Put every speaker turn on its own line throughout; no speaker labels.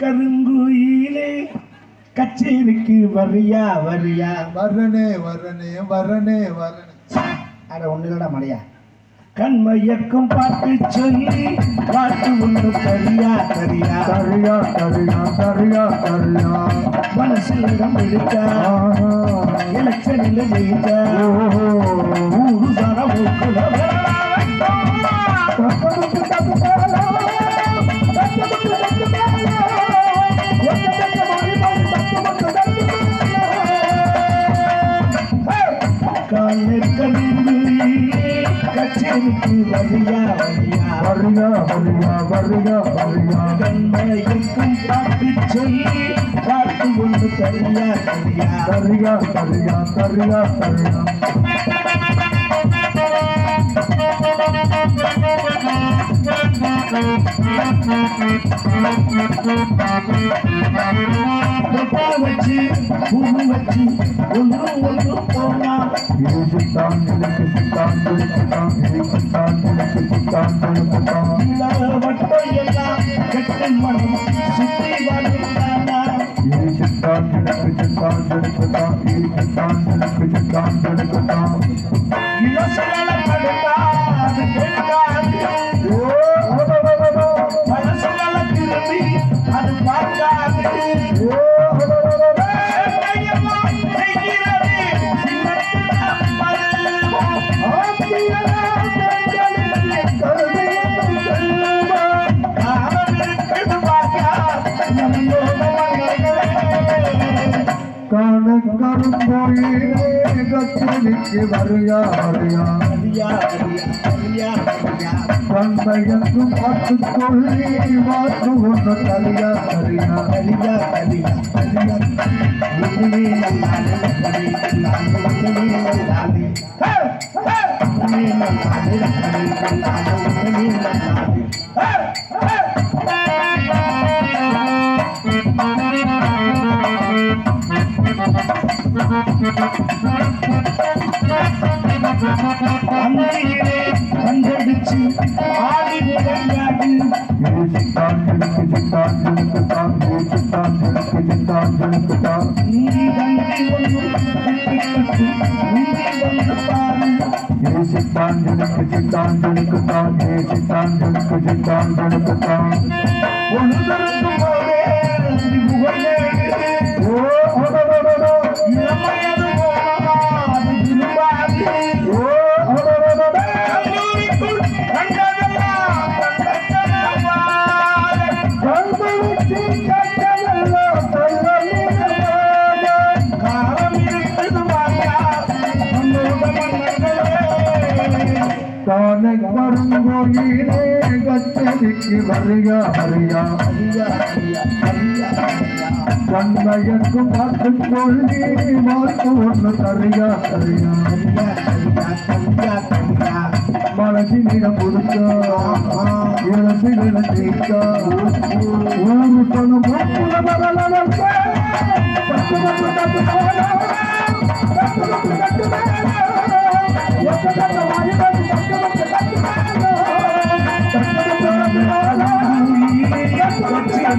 கருங்குயிலே கச்சேரிக்கு வரியா வரியா?
வரணே வரனே வரனே வரணே
அட ஒண்ணு இல்லடா மடையா கண்மையக்கும் பாட்டு சொல்லி பாட்டு ஒண்ணு தரியா தரியா
தரியா தரியா தரியா தரியா
மனசில் இடம் எடுத்தா. எலெக்ஷனில் ஜெயித்தா. ஊரு தர மூக்குல கச்சேரிக்கு வரியா வரியா
வரியா வரியா வரியா வரியா
கண்மையக்கும் பாட்டு சொல்லி பாட்டு ஒண்ணு தரியா தரியா
தரியா தரியா தரியா தரியா
தொட்டா வச்சு பூமி வச்சு ஒன்று ஒன்று மனம்
அறியா அறியா அறியா மாற்று ஒன்று
அறியா அறியா அறியா அறியா Chitan
Chitan Chitan Chitan Chitan Chitan
Chitan Chitan Hariya Hariya
கண்மயக்கு பார்த்து கொள்ளி மாற்று ஒன்று
ஹரியா ஹரியா
மனசினிடம் கொடுக்க இளசினிடம் தீர்க்க Thank you.
ஏய்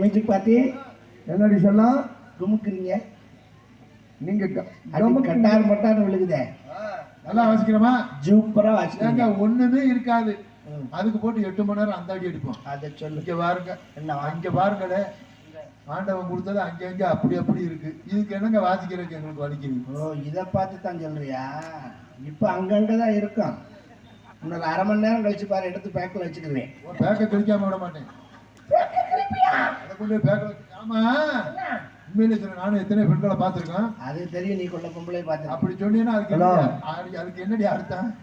மியூசிக் பாட்டி
என்னடி சொன்னா?
குமுக்குறீங்க.
நீங்க
கட்டார் மட்டான்னு விழுகுதே.
நல்லா வாசிக்கிறோமா?
சூப்பரா வாசிக்கிறேன்
ஒண்ணுமே இருக்காது. அதுக்கு போட்டு எட்டு மணி நேரம் அந்த அடி அடிப்போம்
அதை சொல்லு.
இங்க பாருங்க.
என்ன?
அங்க பாருங்களே ஆண்டவன் கொடுத்தது அங்க அங்க அப்படி அப்படி இருக்கு. இதுக்கு என்னங்க வாசிக்கிறதுக்கு எங்களுக்கு வலிக்குது
ஓ இதை பார்த்து தான் சொல்றியா? இப்போ அங்கங்க தான் இருக்கும். இன்னொரு அரை மணி நேரம் கழிச்சு பாரு எடுத்து பேக்கில் வச்சுக்கிறேன்.
பேக்க கழிக்காம விட மாட்டேன். அதை கொண்டு போய் பேக்க வச்சு ஆமா. உண்மையிலே நானும் எத்தனை பெண்களை பார்த்திருக்கேன்.
அது தெரியும் நீ கொள்ள பொம்பளை பார்த்து
அப்படி சொன்னீங்கன்னா அதுக்கு அதுக்கு- என்னடி அர்த்தம்?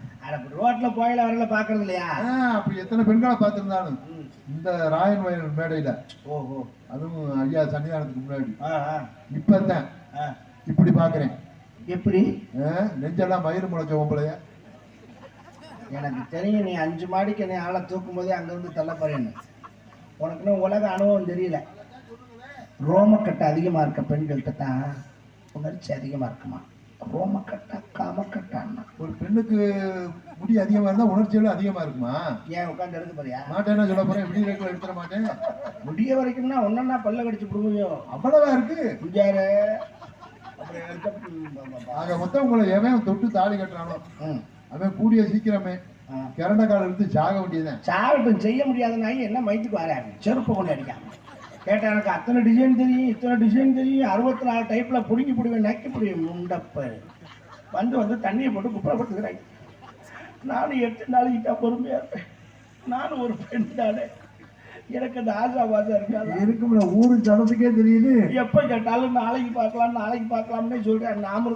ரோட்ல போயில வரல பாக்குறது இல்லையா?
ஆ, அப்படி எத்தனை பெண்களை பார்த்திருந்தாலும்.
ம்.
இந்த ராயன் வயல் மேடையில.
ஓஹோ.
அதுவும் ஐயா சன்னிதானத்துக்கு முன்னாடி.
ஆ ஆ.
இப்பதான்
ஆ.
இப்படி பாக்குறேன்
எப்படி?
ஆ, நெஞ்செல்லாம் மயிறு முளைச்ச பொம்பளைய
எனக்கு தெரியும் நீ அஞ்சு மாடிக்கு நீ ஆளை தூக்கும் போதே அங்கேருந்து தள்ள போறேன்னு. உனக்குன்னு உலக அனுபவம் தெரியல. ரோமக்கட்டை அதிகமாக இருக்க பெண்கள்கிட்ட தான் உணர்ச்சி அதிகமாக இருக்குமா? ரோமக்கட்டா காமக்கட்டான்னா.
ஒரு பெண்ணுக்கு முடி அதிகமா இருந்தா உணர்ச்சிகளும் அதிகமா இருக்குமா?
ஏன் உட்காந்து எடுக்க போறியா?
மாட்டேன்னா சொல்ல போறேன். இப்படி இருக்க? எடுத்துட மாட்டேன்.
முடிய வரைக்கும்னா ஒன்னா பல்ல கடிச்சு பிடுங்குவியோ?
அவ்வளவா இருக்கு.
குஞ்சாரு அப்புறம் எடுத்த ம், பா, பா, பா.
ஆக மொத்தம் உங்களை எவன் தொட்டு தாலி கட்டுறானோ அவன் கூடிய சீக்கிரமே
ஆ.
கிறண்ட கால எடுத்து சாக வேண்டியதுதான்.
சாகட்டும். செய்ய முடியாத நாய் என்ன மைத்துக்கு வராங்க செருப்பை கொண்டு அடிக்காம. கேட்டா எனக்கு அத்தனை டிசைன் தெரியும் இத்தனை டிசைன் தெரியும் அறுபத்தி நாலு டைப்ல புடுங்கி பிடிவேன் நக்கி பிடிவேன் முண்டப்ப. வந்து வந்து தண்ணியை போட்டு குப்பை போட்டுக்கிறாங்க. நானும் எட்டு நாளைக்கு தான் பொறுமையா இருப்பேன். நானும் ஒரு பெண் தானே. எனக்கு அந்த ஆசாபாசம் இருக்காது
இருக்கும்ல ஊரு ஜனத்துக்கே தெரியுது.
எப்ப கேட்டாலும் நாளைக்கு பார்க்கலாம் நாளைக்கு பார்க்கலாம்னே சொல்றேன். நாம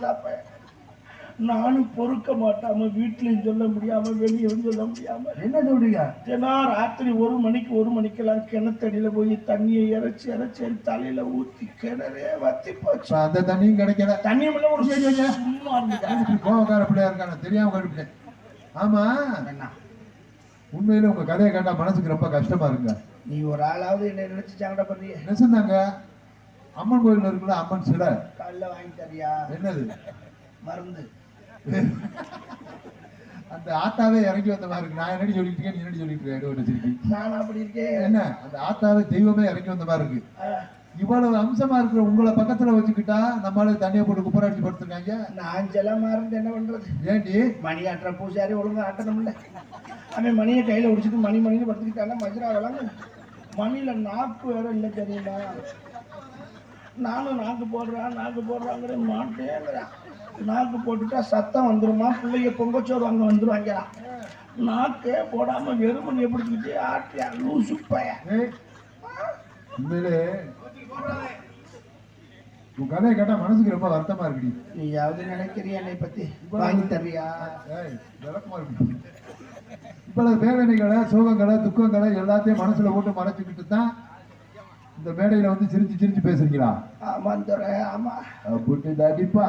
நானும் பொறுக்க மாட்டாம வீட்லயும் சொல்ல முடியாம வெளியும் சொல்ல முடியாம.
என்ன சொல்றீங்க?
தினம் ராத்திரி ஒரு மணிக்கு ஒரு மணிக்கெல்லாம் கிணத்தடியில போய் தண்ணியை இறைச்சி இறைச்சி தலையில ஊத்தி கிணறே வத்தி போச்சு.
அந்த தண்ணியும் கிடைக்கல.
தண்ணியும் இல்ல ஒரு சும்மா இருந்துட்டேன்
இப்படி கோவக்கார பிள்ளையா இருக்கான தெரியாம கண்டுபிட்டேன் ஆமா?
என்ன
உண்மையில உங்க கதையை கேட்டா மனசுக்கு ரொம்ப கஷ்டமா இருக்குங்க.
நீ ஒரு ஆளாவது என்ன நினைச்சு சங்கட பண்றிய
நெசந்தாங்க அம்மன் கோயில் இருக்குல்ல அம்மன் சிலை.
காலைல வாங்கி தரியா?
என்னது?
மருந்து.
அந்த ஆத்தாவே இறங்கி வந்த மாதிரி இருக்கு. நான் என்னடி சொல்லிட்டு இருக்கேன் என்னடி சொல்லிட்டு இருக்க? இடைவெளி சிரிக்கி
நான் அப்படி இருக்கேன்.
என்ன? அந்த ஆத்தாவே தெய்வமே இறங்கி வந்த மாதிரி இருக்கு. இவ்வளவு அம்சமா இருக்கிற உங்களை பக்கத்துல வச்சுக்கிட்டா நம்மளால தண்ணியை போட்டு குப்பரை அடிச்சு படுத்துருக்காங்க.
நான் ஜலமா இருந்து என்ன பண்றது?
ஏண்டி?
மணி ஆட்டுற பூசாரி ஒழுங்கா ஆட்டணும்ல. அவன் மணியை கையில ஒடிச்சிட்டு மணி மணின்னு படுத்துக்கிட்டானா மஜ்ரா விளாங்க மணியில நாக்கு வேற இல்லை தெரியுமா? நானும் நாக்கு போடுறான் நாக்கு போடுறாங்கிற மாட்டேங்கிறான் நாக்கு போட்டுட்டா சத்தம் வந்துருமா? பிள்ளைங்க பொங்கச்சோறு அங்கே வந்துருவாங்க நாக்கே போடாம வெறுமனையை பிடிச்சிக்கிட்டு ஆட்டியா லூசு
உண்மையிலே உன் கதையை கேட்டா மனசுக்கு ரொம்ப வருத்தமா இருக்குடி.
நீயாவது நினைக்கிறியா என்னை பத்தி? வாங்கி தரியா
விளக்கமா இருக்கு. இவ்வளவு வேதனைகளை சோகங்களை துக்கங்களை எல்லாத்தையும் மனசுல போட்டு மறைச்சுக்கிட்டு தான் இந்த மேடையில வந்து சிரிச்சு சிரிச்சு பேசுறீங்களா?
ஆமா. ஆமா
புட்டு தாடிப்பா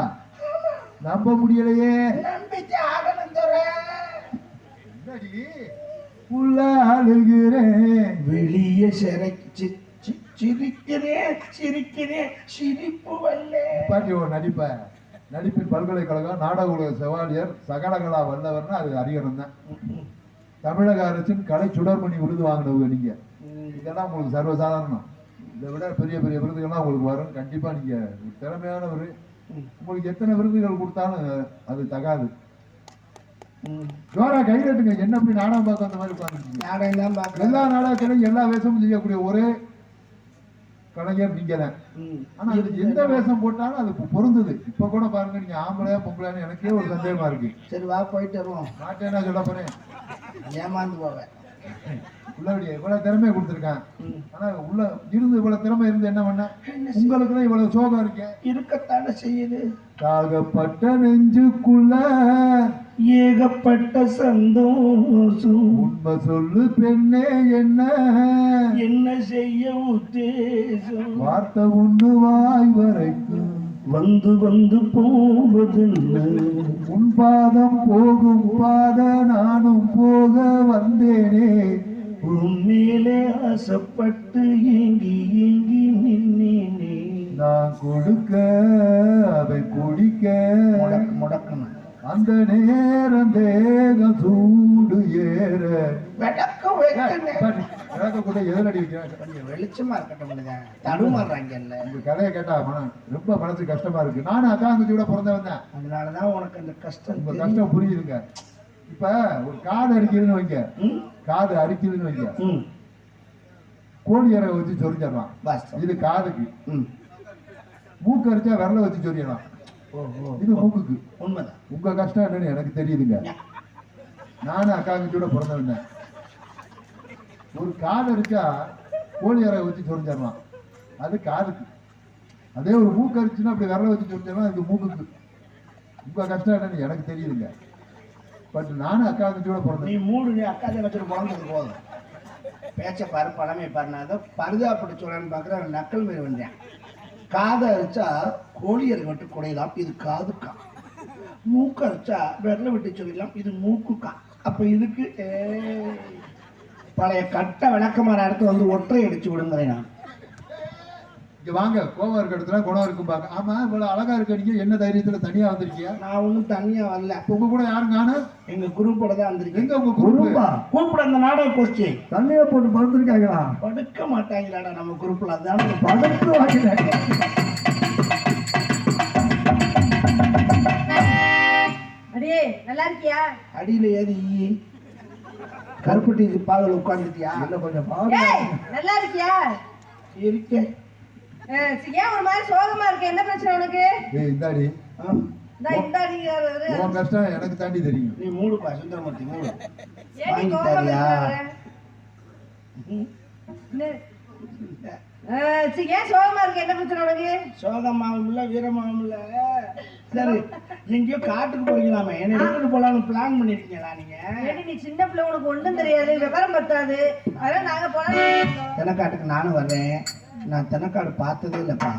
நம்ப முடியலையே. அழுகிறேன்
வெளியே சிறைச்சு சி- சிரிக்கிறேன் சிரிக்கிறேன் சிரிப்பு வல்லே.
பாட்டி ஒரு நடிப்ப. நடிப்பின் பல்கலைக்கழகம் நாடக உலக செவாலியர் சகலகலா வல்லவர்னா அது அறியணும் தான். தமிழக அரசின் கலை சுடர்மணி விருது வாங்கினவங்க நீங்க. இதெல்லாம் உங்களுக்கு சர்வசாதாரணம். இதை விட பெரிய பெரிய விருதுகள்லாம் உங்களுக்கு வரும். கண்டிப்பா நீங்க ஒரு திறமையானவர். உங்களுக்கு எத்தனை விருதுகள் கொடுத்தாலும் அது தகாது. ஜோரா கை கட்டுங்க என்ன அப்படி நாடகம் பார்க்க அந்த மாதிரி உட்காந்துருக்கீங்க
நாடகம் தான் பார்க்கலாம்
எல்லா நாடகத்திலும் எல்லா வேஷமும் செய்யக்கூடிய ஒரே கலைஞர் நீங்க தான் ஆனா அது எந்த வேஷம் போட்டாலும் அது பொருந்தது. இப்ப கூட பாருங்க நீங்க ஆம்பளையா பொம்பளையான்னு எனக்கே ஒரு சந்தேகமா இருக்கு.
சரி வா போயிட்டு வருவோம்.
மாட்டேன்னா சொல்ல போறேன்.
ஏமாந்து போவேன்.
உள்ளபடியே இவ்வளவு திறமையை கொடுத்துருக்கான். ஆனா உள்ள இருந்து இவ்வளவு திறமை இருந்து என்ன பண்ண? உங்களுக்கு தான் இவ்வளவு சோகம் இருக்கேன்
இருக்கத்தானே செய்யுது?
தாகப்பட்ட நெஞ்சுக்குள்ள
ஏகப்பட்ட சந்தோஷம்.
உண்மை சொல்லு பெண்ணே என்ன?
என்ன செய்ய உத்தேசம்?
வார்த்தை ஒண்ணு வாய் வரைக்கும்.
வந்து வந்து போவதில்லை.
உன் பாதம் போகும் பாத நானும் போக வந்தேனே.
உன் மேலே ஆசைப்பட்டு ஏங்கி ஏங்கி நின்னேனே.
நான் கொடுக்க அதை குடிக்க.
முடக்கு முடக்கணும்
அந்த நேரம் தேகம் சூடு ஏற.
விளக்க
எனக்கு கூட எதிரடி வைக்கிறேன்.
கொஞ்சம் வெளிச்சமா இருக்கட்டும் மனிதன் தடுமாறுறாங்கல்ல
உங்க கதையை கேட்டா மனம் ரொம்ப மனசு கஷ்டமா இருக்கு. நானும் அக்கா தங்கச்சியோட பிறந்தவன் தான்
அதனாலதான் உனக்கு அந்த கஷ்டம்
உங்க. கஷ்டம் புரியுதுங்க. இப்ப ஒரு காது அரிக்குதுன்னு வைங்க? காது அரிக்குதுன்னு வைங்க. கோழி இறக வச்சு சொரிஞ்சிடலாம். இது காதுக்கு. மூக்கு அரிச்சா விரல வச்சு
ஓ
இது மூக்குக்கு.
உண்மைதான்.
உங்க கஷ்டம் என்னன்னு எனக்கு தெரியுதுங்க. நானும் அக்கா தங்கச்சியோட பிறந்தவன் ஒரு காது அரிச்சா கோழி இறக வச்சு சொரிஞ்சிடலாம். அது காதுக்கு அதே ஒரு மூக்கு அரிச்சுன்னா அப்படி விரல வச்சு சொரிஞ்சிடலாம் இது மூக்குக்கு. உங்க கஷ்டம் என்னன்னு எனக்கு தெரியுதுங்க. பட் நானும் அக்கா தங்கச்சியோட
நீ மூணு நீ அக்கா தங்கச்சியோட பிறந்தது போதும். பேச்ச பாரு பழமை பாரு நான் ஏதோ பரிதாப்பட்டு பார்க்குறேன் நக்கல் மாரி வந்தேன். காதை அரிச்சா கோழியர் மட்டும் குடையலாம் இது காதுக்கா.
மூக்கு அரைச்சா விரல விட்டு சொல்லிடலாம் இது மூக்குக்கா. அப்போ இதுக்கு பழைய கட்ட விளக்கமாற இடத்துல வந்து ஒற்றை அடிச்சு விடுங்கிறேன் நான்.
இங்க வாங்க கோவம் இருக்க இடத்துல குணம் இருக்கும் பாக்க. ஆமா இவ்வளவு அழகா இருக்க நீங்க என்ன தைரியத்துல தனியா வந்திருக்கீங்க?
நான் ஒன்றும் தனியா வரல.
உங்க கூட யாரும் காணும்?
எங்க குரூப்போட தான் வந்திருக்கேன்.
எங்க உங்க குரூப்
குருப்பா
கூப்பிட அந்த நாடக கோஷ்டி
தண்ணியை போட்டு படுத்துருக்காங்களா
படுக்க மாட்டாங்களாடா நம்ம குரூப்ல அதான்
படுத்து வாங்கினேன்
அடே நல்லா இருக்கியா?
அடியில ஏறி ஈ. கருப்பட்டி பாகல உட்காந்துட்டியா
இல்ல கொஞ்சம் பாருங்க.
ஏய் நல்லா இருக்கியா?
இருக்கேன்.
ஏன் ஒரு மாதிரி சோகமா இருக்க? என்ன பிரச்சனை உனக்கு?
ஏய் இந்தாடி. உன் கஷ்டம் எனக்கு தாண்டி தெரியும்.
நீ மூடுப்பா சுந்தரமூர்த்தி மூடு.
ஏன்
வாங்கி தரியா?
சோகமா இருக்க? என்ன பிரச்சனை உனக்கு?
சோகமாவும் இல்ல வீரமாவும் இல்ல. சரி எங்கேயோ காட்டுக்கு போறீங்களாமே? என்ன எடுத்துட்டு போலாம்னு பிளான் பண்ணிருக்கீங்களா நீங்க?
நீ சின்ன பிள்ளை உனக்கு ஒண்ணும் தெரியாது விவரம் பத்தாது. அதெல்லாம் நாங்க போலாம்
தெனக்காட்டுக்கு நானும் வர்றேன். நான் தெனக்காடு பார்த்ததே இல்லப்பா.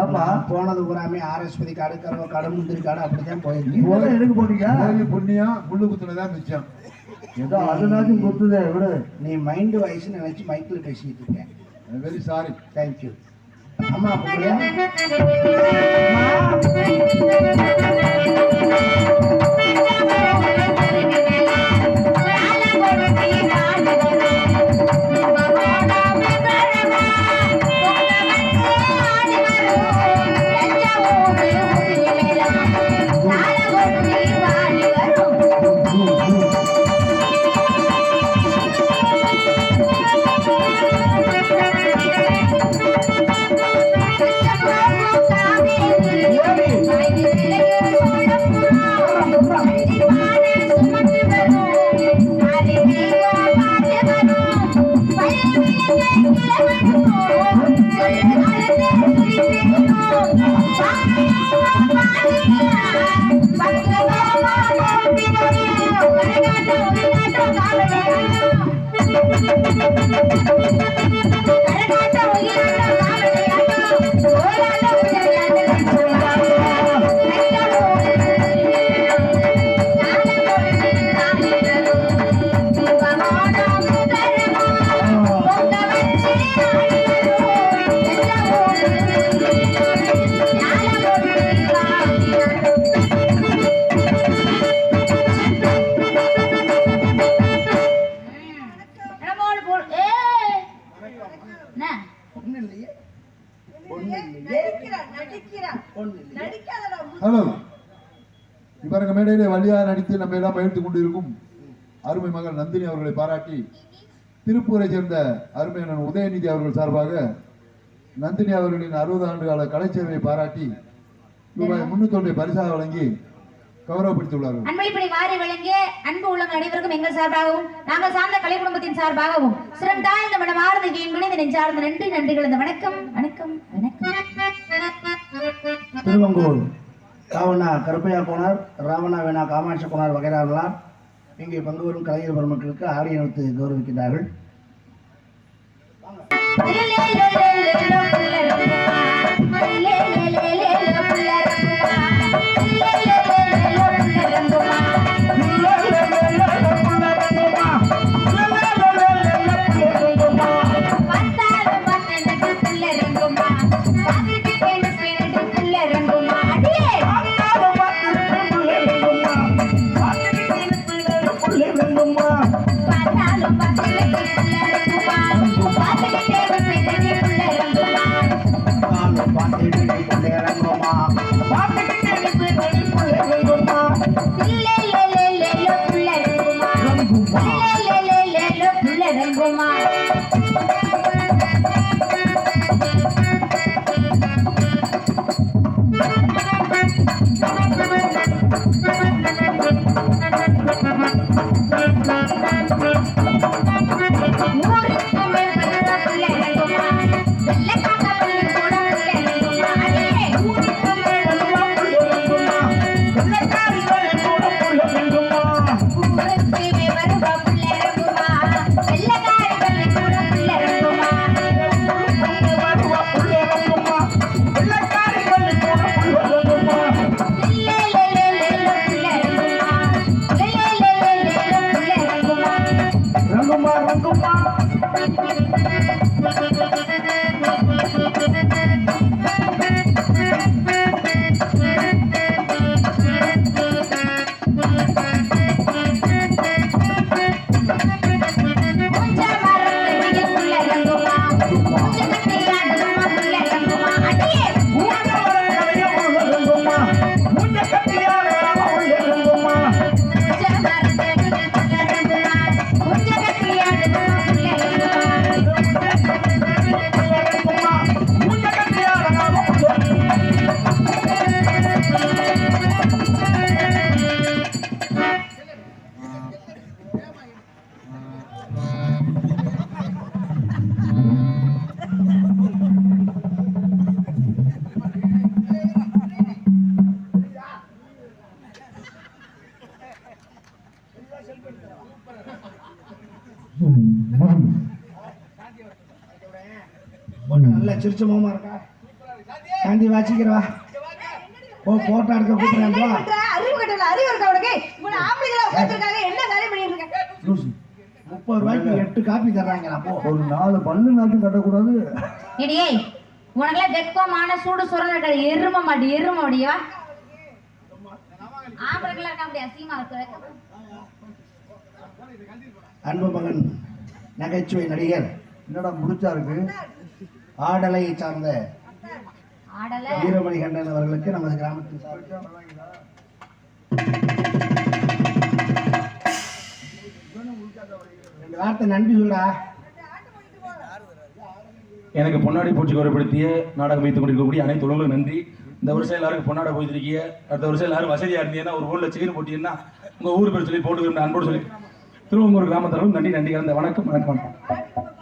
ஏப்பா
போனது பூராமே ஆர்எஸ்பதி காடு கருவ காடு முந்திரி காடு அப்படிதான் போயிருக்கேன்
போல எடுக்க போட்டீங்க
கோயில் புண்ணியம் முள்ளு குத்துனதான் மிச்சம்.
ஏதோ அதுனாச்சும் குத்துதே விடு.
நீ மைண்டு வயசு நினைச்சு மைக்கில் பேசிட்டு இருக்கேன்.
வெரி சாரி
தேங்க்யூ அம்மா அப்படியா Thank you. இல்லையே
ஹலோ இப்ப எங்க மேடையிலே வழியா நடித்து நம்ம எல்லாம் பயிர்த்து கொண்டிருக்கும் அருமை மகள் நந்தினி அவர்களை பாராட்டி திருப்பூரை சேர்ந்த அருமை அண்ணன் உதயநிதி அவர்கள் சார்பாக நந்தினி அவர்களின் அறுபது ஆண்டு கால கலைச்சேவையை பாராட்டி ரூபாய் முன்னூத்தி பரிசாக வழங்கி கௌரவப்படுத்தியுள்ளார்கள்
அன்பளிப்படை வாரி வழங்கிய அன்பு உள்ளங்கள் அனைவருக்கும் எங்கள் சார்பாகவும் நாங்கள் சார்ந்த கலை குடும்பத்தின் சார்பாகவும் சிரம் தாழ்ந்த மனம் ஆர்ந்த கேள்வி நெஞ்சார்ந்த நன்றி நன்றிகள் இந்த வணக்கம் வணக்கம் வணக்கம்.
திருவங்கூர் ராவணா கருப்பையா கோனார் ராவணா வேணா காமாட்சி கோனார் வகைராவெல்லாம் இங்கே பங்கு வரும் கலைஞர் பெருமக்களுக்கு ஆடியனத்து கௌரவிக்கிறார்கள்
வெள்ளக்காரி சிரிச்ச முகமா இருக்கா? காந்தி வாச்சிக்கிறவா ஓ போட்டோ எடுக்க கூப்பிடுறேன் வா.
அறிவு கட்டல அறிவு இருக்கா உனக்கு? ஆம்பளைங்களா உட்கார்ந்திருக்காங்க. என்ன காரியம் பண்ணிட்டு இருக்க.
முப்பது ரூபாய்க்கு எட்டு காப்பி தர்றாங்களா போ.
ஒரு நாலு பல்லு நாட்டும் கட்டக்கூடாது.
இடியே உனக்கெல்லாம் வெக்கமான சூடு சுரண எரும மாடி எரும மாடியா ஆம்பளைங்களா இருக்க முடியாது அசிங்கமா இருக்கு.
அன்பு மகன் நகைச்சுவை நடிகர்.
என்னடா முடிச்சா இருக்கு?
ஆடலை சார்ந்த
ஆடல.
வீரமணி கண்டன் அவர்களுக்கு நமது கிராமத்தின் சார்பில் ரெண்டு வார்த்தை நன்றி சொல்றா.
எனக்கு பொன்னாடி பூச்சி குறைப்படுத்திய நாடகம் வைத்துக் கொண்டிருக்கக்கூடிய அனைத்து உலகளும் நன்றி. இந்த வருஷம் எல்லாருக்கும் பொன்னாட போயிருக்கீங்க அடுத்த வருஷம் எல்லாரும் வசதியா இருந்தீங்கன்னா ஒரு ஊர்ல செயின் போட்டீங்கன்னா உங்க ஊர் பேர் சொல்லி போட்டு அன்போடு சொல்லி. திருவங்கூர் கிராமத்தரும் நன்றி நன்றி கலந்த வணக்கம் வணக்கம் வணக்கம்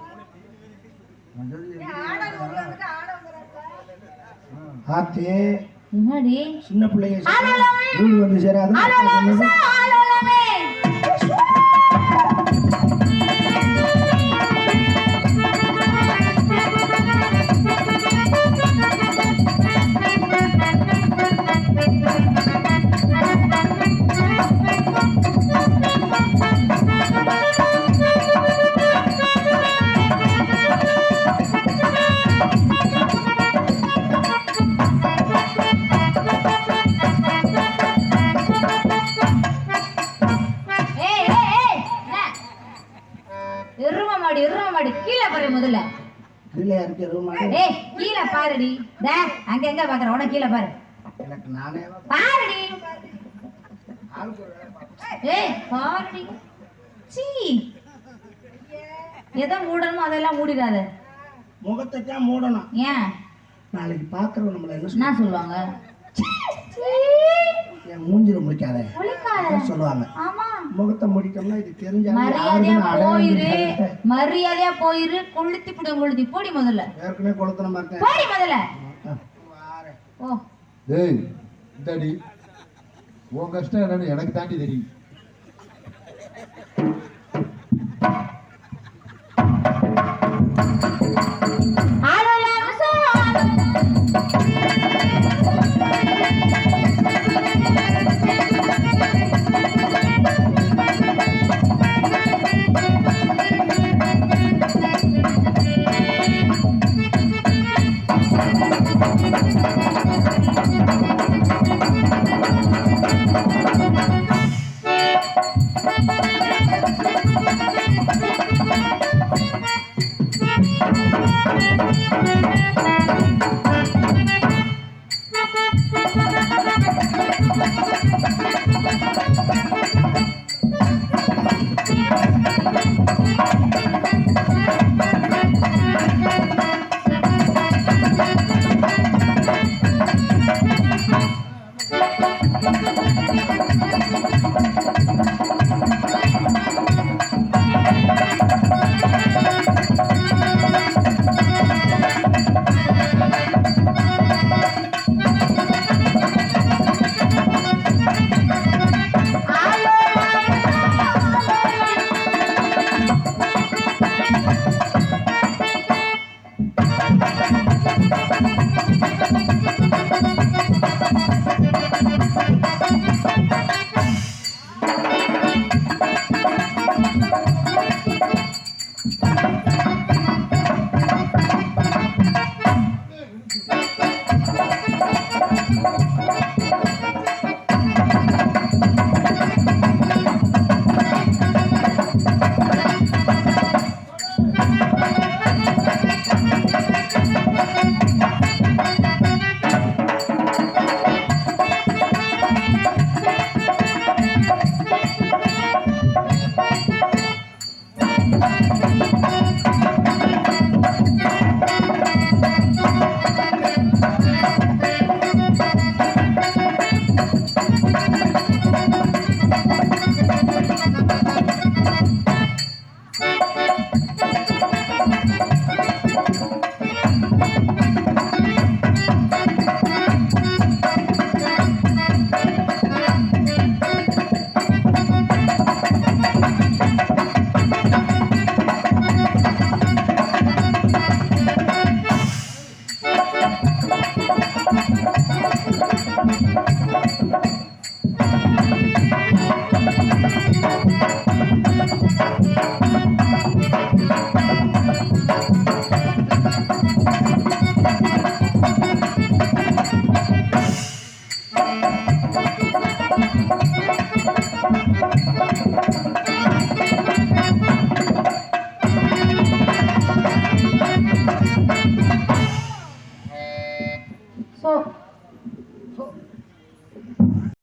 ஆத்தி. சின்ன பிள்ளைங்க வந்து சேராது. இருக்கு ரூம்
ஏய் கீழே பாருடி. டே அங்க எங்க பாக்குற? உன கீழே பாரு.
எனக்கு நானே
பாருடி. ஏய் பாருடி. சீ. எதை மூடணுமோ அதெல்லாம் மூடிடாத.
முகத்தை தான் மூடணும்.
ஏன்?
நாளைக்கு பார்க்கறவங்க நம்மள என்ன
சொல்லுவாங்க?
என் மூஞ்சில முடிக்காத
முழிக்காத.
சொல்லுவாங்க.
ஆமா.
முகத்தை முடிக்கணும்னா இது தெரிஞ்சா
மரியாதையா போயிரு. மரியாதையா போயிரு. கொளுத்தி புடி கொளுத்தி போடி முதல்ல.
ஏற்கனவே கொளுத்தனமா இருக்கேன்.
போடி முதல்ல. ஓ.
டேய் இந்தாடி. உன் கஷ்டம் என்னன்னு எனக்கு தாண்டி தெரியும்.